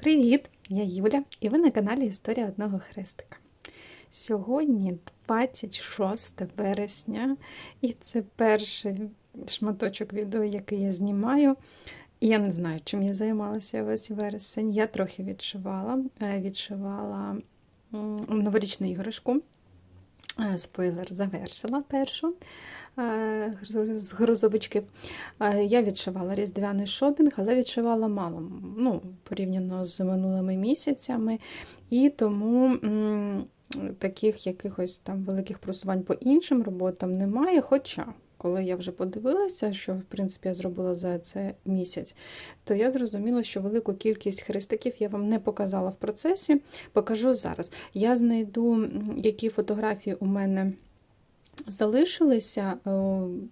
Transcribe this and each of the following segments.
Привіт! Я Юля, і ви на каналі Історія одного хрестика. Сьогодні 26 вересня, і це перший шматочок відео, який я знімаю. І я не знаю, чим я займалася весь вересень. Я трохи відшивала, Е, відшивала новорічну іграшку. Е, Спойлер завершила першу з грузовичків. Е, Я відшивала різдвяний шопінг, але відшивала мало, ну, порівняно з минулими місяцями. І тому таких якихось там великих просувань по іншим роботам немає. Хоча, коли я вже подивилася, що в принципі я зробила за це місяць, то я зрозуміла, що велику кількість хрестиків я вам не показала в процесі. Покажу зараз. Я знайду, які фотографії у мене залишилися. Е,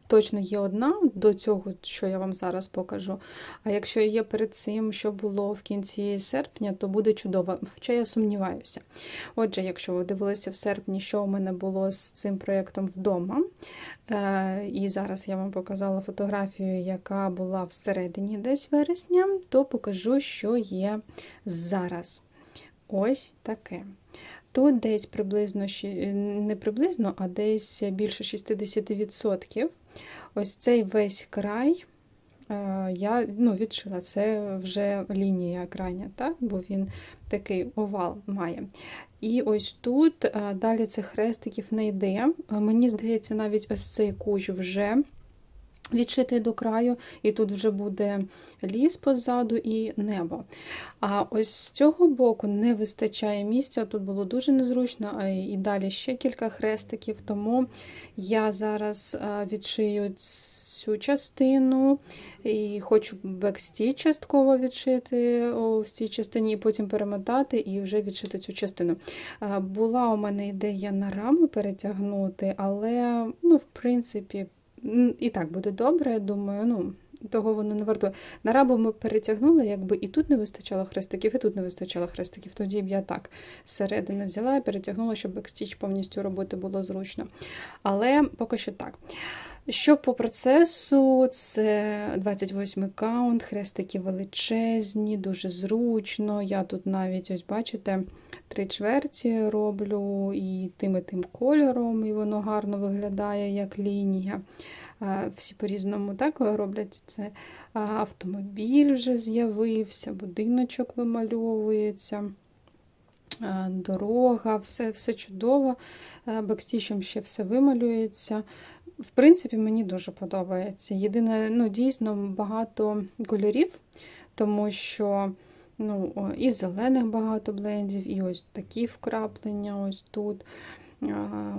Точно є одна до цього, що я вам зараз покажу. А якщо є перед цим, що було в кінці серпня, то буде чудово. Хоча я сумніваюся. Отже, якщо ви дивилися в серпні, що у мене було з цим проєктом вдома, е, і зараз я вам показала фотографію, яка була всередині десь вересня, то покажу, що є зараз. Ось таке. Тут десь приблизно, не приблизно, а десь більше 60%. Ось цей весь край е, я ну, відшила. Це вже лінія крайня, так? бо він такий овал має. І ось тут е, далі цих хрестиків не йде. Е, Мені здається, навіть ось цей кущ вже відшитий до краю, і тут вже буде ліс позаду і небо. А ось з цього боку не вистачає місця, тут було дуже незручно, і далі ще кілька хрестиків, тому я зараз відшию цю частину і хочу бекстіч частково відшити у цій частині, і потім перемотати і вже відшити цю частину. Була у мене ідея на раму перетягнути, але, ну, в принципі, і так буде добре, я думаю, ну. Того воно не вартує. На рабу ми перетягнули, якби і тут не вистачало хрестиків, і тут не вистачало хрестиків. Тоді б я так зсередини взяла і перетягнула, щоб бекстіч повністю робити було зручно. Але поки що так. Що по процесу, це 28 каунт, хрестики величезні, дуже зручно. Я тут навіть, ось бачите, три чверті роблю і тим і тим кольором, і воно гарно виглядає як лінія. Всі по-різному так роблять це. Автомобіль вже з'явився, будиночок вимальовується. Дорога, все, все чудово. Бекстічем ще все вималюється. В принципі, мені дуже подобається. Єдине, ну, дійсно багато кольорів, тому що ну, і зелених багато блендів, і ось такі вкраплення ось тут.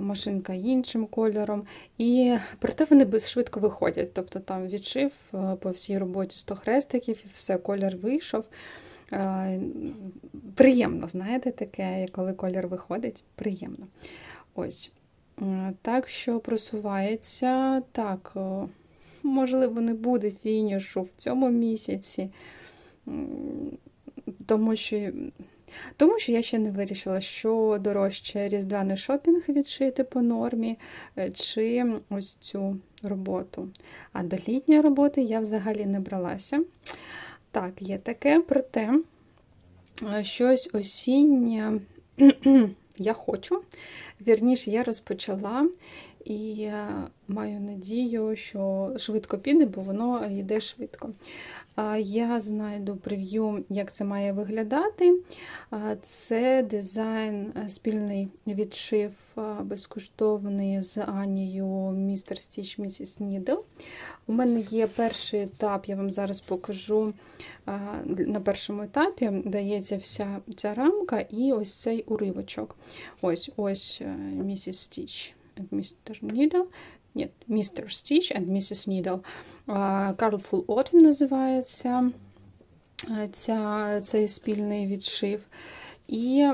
Машинка іншим кольором. І проте вони швидко виходять. Тобто там відшив е, по всій роботі 100 хрестиків, і все, колір вийшов. Е, Приємно, знаєте, таке, коли колір виходить, приємно. Ось. Е, Так що просувається. Так, можливо, не буде фінішу в цьому місяці, тому що, тому що я ще не вирішила, що дорожче різдвяний шопінг відшити по нормі, е, чи ось цю роботу. А до літньої роботи я взагалі не бралася. Так, є таке, проте е, щось осіннє я хочу. Вірніше, я розпочала і е, маю надію, що швидко піде, бо воно йде швидко. Я знайду прев'ю, як це має виглядати. Це дизайн, е, спільний відшив е, безкоштовний з Анією Mr. Stitch Mrs. Needle. У мене є перший етап, я вам зараз покажу. На першому етапі дається вся ця рамка і ось цей уривочок. Ось ось Mrs. Stitch and Mr. Needle. Ні, Mr. Stitch and Mrs. Needle. А, Autumn називається е, ця, цей спільний відшив. І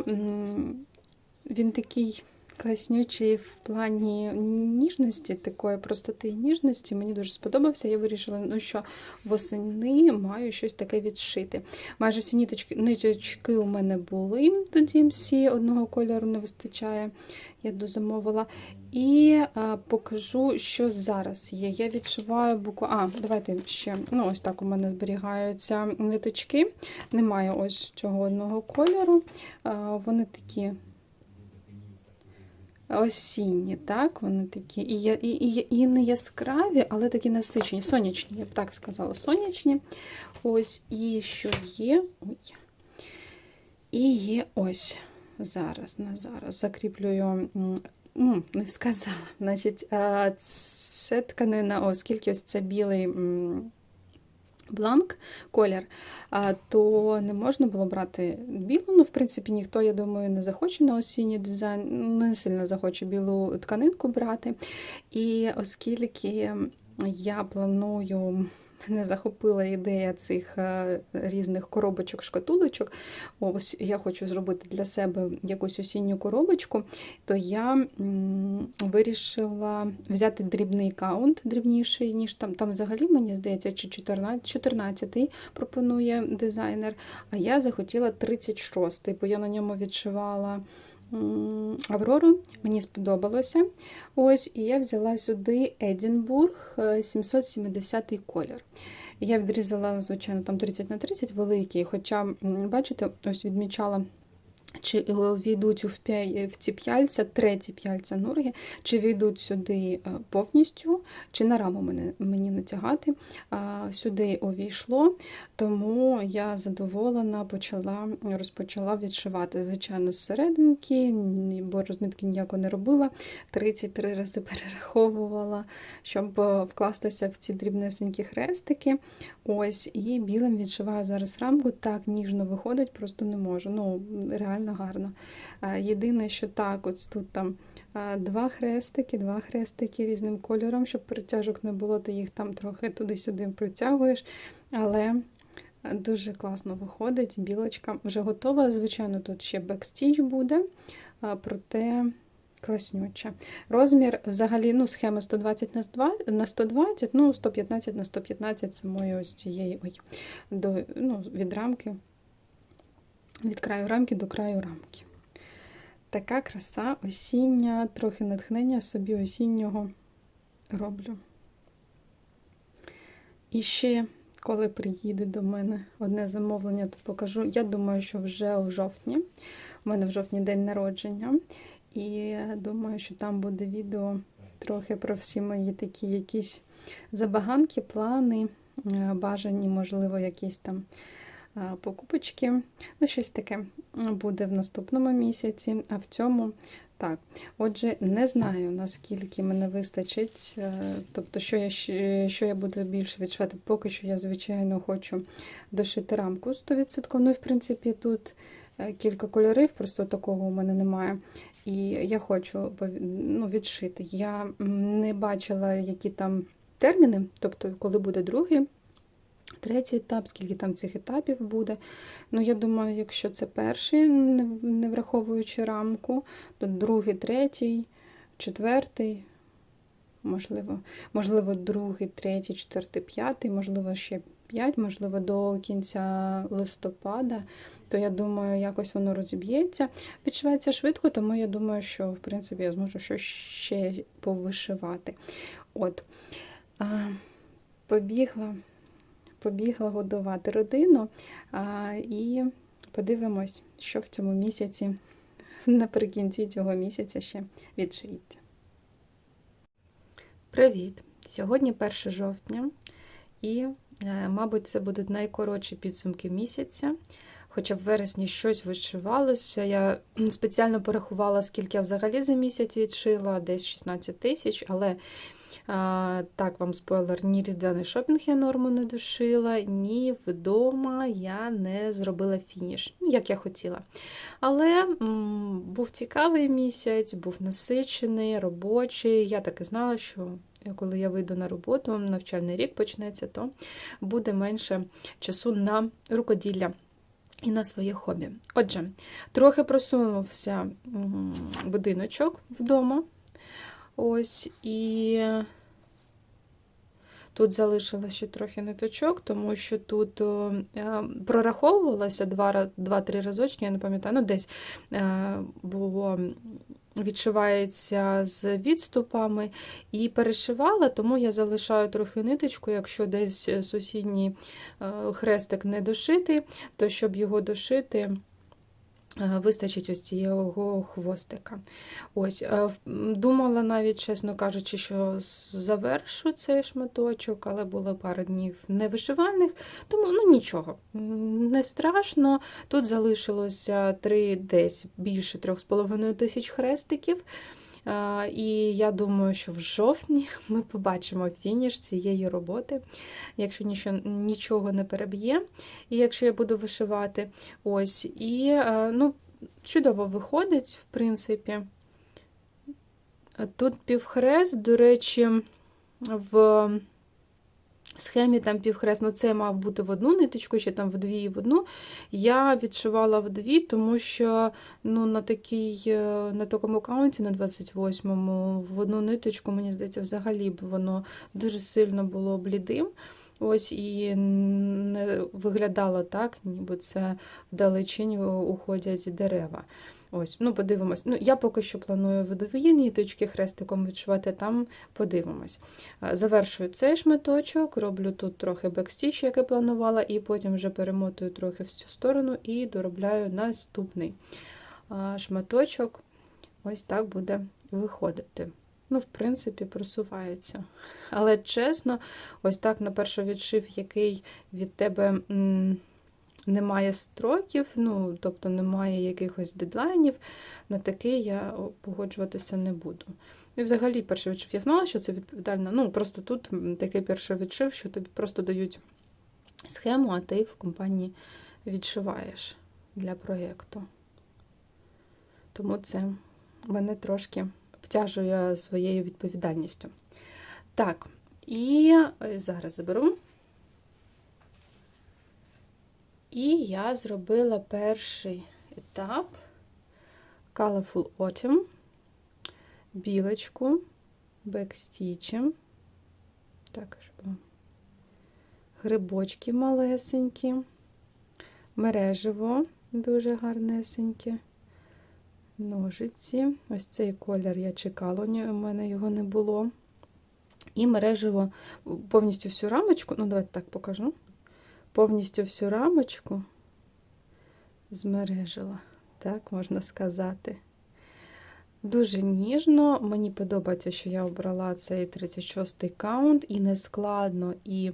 він такий класнючий в плані ніжності, такої простоти і ніжності. Мені дуже сподобався. Я вирішила, ну що восени маю щось таке відшити. Майже всі ниточки, ниточки у мене були до DMC, одного кольору не вистачає, я дозамовила. І а, покажу, що зараз є. Я відчуваю буквально. А, давайте ще. Ну, ось так у мене зберігаються ниточки. Немає ось цього одного кольору. А, вони такі осінні, так? Вони такі і, і, і, і не яскраві, але такі насичені, сонячні, я б так сказала, сонячні. Ось, і що є? Ой. І є ось зараз, на зараз. Закріплюю. Не сказала. Значить, це тканина, оскільки ось це білий бланк, колір, то не можна було брати білу. Ну, в принципі, ніхто, я думаю, не захоче на осінній дизайн, не сильно захоче білу тканинку брати. І оскільки я планую. Мене захопила ідея цих е, різних коробочок, шкатулочок. Ось я хочу зробити для себе якусь осінню коробочку, то я вирішила взяти дрібний каунт, дрібніший, ніж там. Там взагалі, мені здається, чи 14, 14 пропонує дизайнер. А я захотіла 36, бо я на ньому відшивала Аврору, мені сподобалося. Ось, і я взяла сюди Едінбург е, 770 колір. Я відрізала, звичайно, там 30 на 30 великий, хоча, бачите, ось відмічала. Чи е, війдуть в, в ці п'яльця, треті п'яльця нурги, чи війдуть сюди е, повністю, чи на раму мене, мені натягати. Сюди увійшло, тому я задоволена почала, розпочала відшивати. Звичайно, з серединки, бо розмітки ніяко не робила. 33 рази перераховувала, щоб е, вкластися в ці дрібнесенькі хрестики. Ось, і білим відшиваю зараз рамку. Так ніжно виходить, просто не можу. Ну, реально гарно. Єдине, що так, ось тут там два хрестики, два хрестики різним кольором, щоб притяжок не було, ти їх там трохи туди-сюди протягуєш. Але дуже класно виходить. Білочка вже готова. Звичайно, тут ще бекстіч буде, проте. Класнюча. Розмір взагалі, ну, схема 120 на 2 на 120, ну, 115 на 115 самої ось цієї ой, до, ну, від рамки, від краю рамки до краю рамки. Така краса осіння, трохи натхнення собі осіннього роблю. І ще, коли приїде до мене одне замовлення, то покажу. Я думаю, що вже у жовтні. У мене в жовтні день народження. І думаю, що там буде відео трохи про всі мої такі якісь забаганки, плани, е, бажані, можливо, якісь там покупочки. Ну, щось таке буде в наступному місяці, а в цьому. Так, отже, не знаю, наскільки мене вистачить, е, тобто, що я, що я буду більше відшивати. Поки що я, звичайно, хочу дошити рамку 100%. Ну і, в принципі, тут е, кілька кольорів, просто такого у мене немає. І я хочу ну, відшити. Я не бачила, які там терміни, тобто, коли буде другий, третій етап, скільки там цих етапів буде. Ну, я думаю, якщо це перший, не враховуючи рамку, то другий, третій, четвертий, можливо, можливо, другий, третій, четвертий, п'ятий, можливо, ще п'ять, можливо, до кінця листопада, то я думаю, якось воно розіб'ється. Відшивається швидко, тому я думаю, що в принципі я зможу щось ще повишивати. От. Побігла, побігла годувати родину і подивимось, що в цьому місяці, наприкінці цього місяця ще відшиється. Привіт! Сьогодні 1 жовтня, і, е, мабуть, це будуть найкоротші підсумки місяця. Хоча в вересні щось вишивалося. Я спеціально порахувала, скільки я взагалі за місяць відшила, десь 16 тисяч, але так вам спойлер, ні різдвяний шопінг я норму не дошила, ні вдома я не зробила фініш, ну, як я хотіла. Але м, був цікавий місяць, був насичений, робочий. Я так і знала, що коли я вийду на роботу, навчальний рік почнеться, то буде менше часу на рукоділля. і на своє хобі. Отже, трохи просунувся будиночок вдома. Ось і тут залишила ще трохи ниточок, тому що тут е, прораховувалося два- два-три разочки, я не пам'ятаю, ну десь е, було. Відшивається з відступами і перешивала, тому я залишаю трохи ниточку, якщо десь е, сусідній хрестик не дошитий, то щоб його дошити, вистачить ось цього хвостика. Ось, е, Думала навіть, чесно кажучи, що завершу цей шматочок, але було пару днів невишивальних, тому ну нічого, не страшно. Тут залишилося три, десь більше 3,5 тисяч хрестиків. І я думаю, що в жовтні ми побачимо фініш цієї роботи, якщо нічого, нічого не переб'є, і якщо я буду вишивати. Ось, і е, ну, чудово виходить, в принципі. Тут півхрест, до речі, в схемі там півхрест, ну це мав бути в одну ниточку, ще там в дві і в одну. Я відшивала в дві, тому що ну, на такій, е, на такому каунті, на 28-му, в одну ниточку, мені здається, взагалі б воно дуже сильно було блідим. Ось і не виглядало так, ніби це вдалечінь уходять дерева. Ось, ну подивимось. Ну, я поки що планую видові ниточки хрестиком відшивати, там подивимось. Завершую цей шматочок, роблю тут трохи бекстіч, як і планувала, і потім вже перемотую трохи в цю сторону і доробляю наступний шматочок. Ось так буде виходити. Ну, в принципі, просувається. Але чесно, ось так на перший відшив, який від тебе. м, немає строків, ну, тобто немає якихось дедлайнів, на такий я погоджуватися не буду. І взагалі перший відшив я знала, що це відповідально. Ну, просто тут такий перший відшив, що тобі просто дають схему, а ти в компанії відшиваєш для проєкту. Тому це мене трошки обтяжує своєю відповідальністю. Так, і е, зараз заберу. І я зробила перший етап. Colorful Autumn, білочку, бекстічем. Так, щоб грибочки малесенькі, мережево дуже гарнесеньке, ножиці. Ось цей колір я чекала, у мене його не було. І мережево повністю всю рамочку, ну, давайте так покажу повністю всю рамочку змережила, так можна сказати. Дуже ніжно. Мені подобається, що я обрала цей 36-й каунт, і не складно, і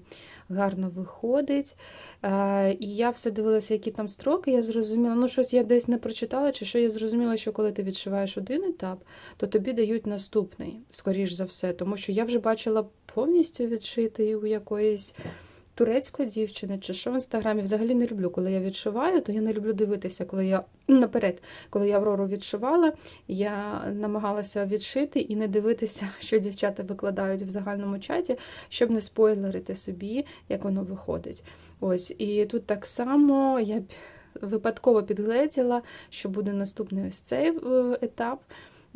гарно виходить. Е, І я все дивилася, які там строки. Я зрозуміла, ну щось я десь не прочитала, чи що я зрозуміла, що коли ти відшиваєш один етап, то тобі дають наступний, скоріш за все. Тому що я вже бачила повністю відшитий у якоїсь турецької дівчини, чи що в інстаграмі. Взагалі не люблю, коли я відшиваю, то я не люблю дивитися, коли я наперед, коли я Аврору відшивала, я намагалася відшити і не дивитися, що дівчата викладають в загальному чаті, щоб не спойлерити собі, як воно виходить. Ось, і тут так само я випадково підгледіла, що буде наступний ось цей е, етап.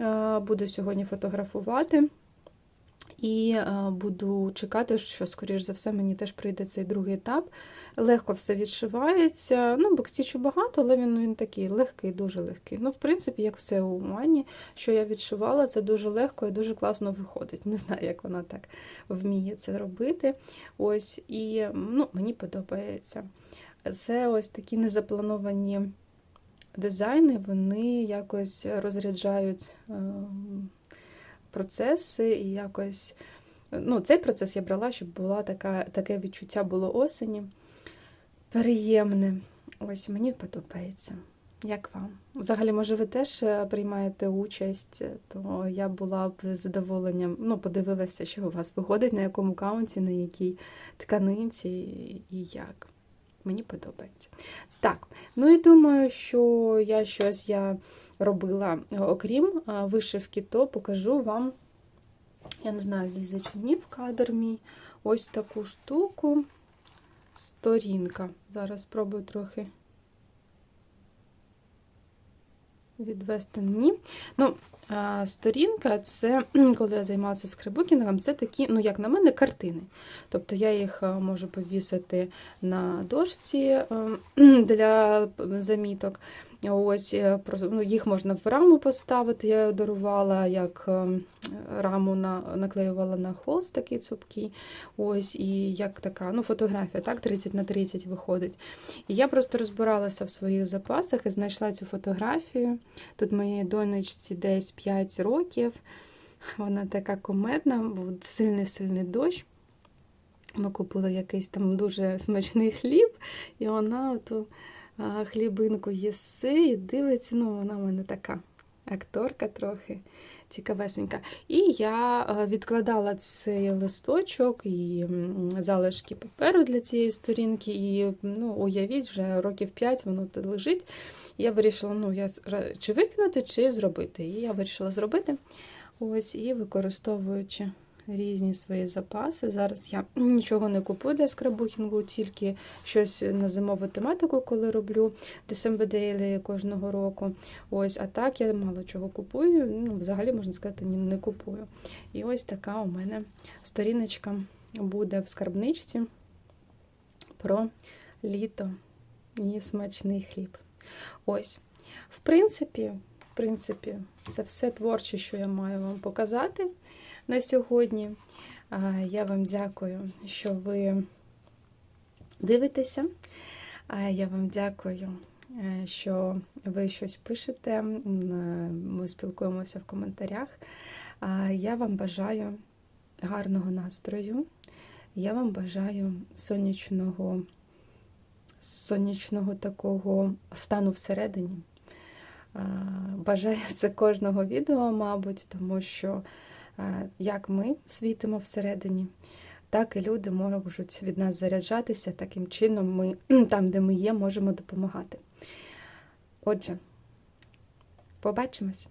Е, Буду сьогодні фотографувати. І е, буду чекати, що, скоріш за все, мені теж прийде цей другий етап. Легко все відшивається. Ну, бекстічу багато, але він він такий легкий, дуже легкий. Ну, в принципі, як все у мані, що я відшивала, це дуже легко і дуже класно виходить. Не знаю, як вона так вміє це робити. Ось, і ну, мені подобається. Це ось такі незаплановані дизайни, вони якось розряджають. Е, процеси і якось. Ну, Цей процес я брала, щоб була така, таке відчуття було осені. Приємне. Ось мені подобається. Як вам? Взагалі, може, ви теж приймаєте участь, то я була б з задоволенням, ну, подивилася, що у вас виходить, на якому каунті, на якій тканинці і як. Мені подобається. Так, ну і думаю, що я щось я робила, окрім вишивки, то покажу вам, я не знаю, лізе чи ні в кадр мій, ось таку штуку. Сторінка. Зараз спробую трохи відвести ні. Ну, сторінка це, коли я займалася скрибукінгом, це такі, ну, як на мене, картини. Тобто я їх можу повісити на дошці для заміток. Ось е, ну, їх можна в раму поставити. Я дарувала, як е, раму на, наклеювала на холст такий цупкий. Ось, і як така ну, фотографія, так, 30 на 30 виходить. І я просто розбиралася в своїх запасах і знайшла цю фотографію. Тут моїй донечці десь 5 років. Вона така комедна, був сильний-сильний дощ. Ми купили якийсь там дуже смачний хліб, і вона оту а, хлібинку їси і дивиться. Ну, вона в мене така акторка трохи цікавесенька. І я відкладала цей листочок і залишки паперу для цієї сторінки. І ну, уявіть, вже років 5 воно тут лежить. Я вирішила, ну, я чи викинути, чи зробити. І я вирішила зробити. Ось, і використовуючи різні свої запаси. Зараз я нічого не купую для скраббукінгу, тільки щось на зимову тематику, коли роблю December Daily кожного року. Ось, а так я мало чого купую. Ну, взагалі, можна сказати, не купую. І ось така у мене сторіночка буде в скарбничці про літо і смачний хліб. Ось. В принципі, в принципі, це все творче, що я маю вам показати на сьогодні. Я вам дякую, що ви дивитеся. Я вам дякую, е, що ви щось пишете. Ми спілкуємося в коментарях. Я вам бажаю гарного настрою. Я вам бажаю сонячного, сонячного такого стану всередині. Бажаю це кожного відео, мабуть, тому що як ми світимо всередині, так і люди можуть від нас заряджатися. Таким чином, ми там, де ми є, можемо допомагати. Отже, побачимось!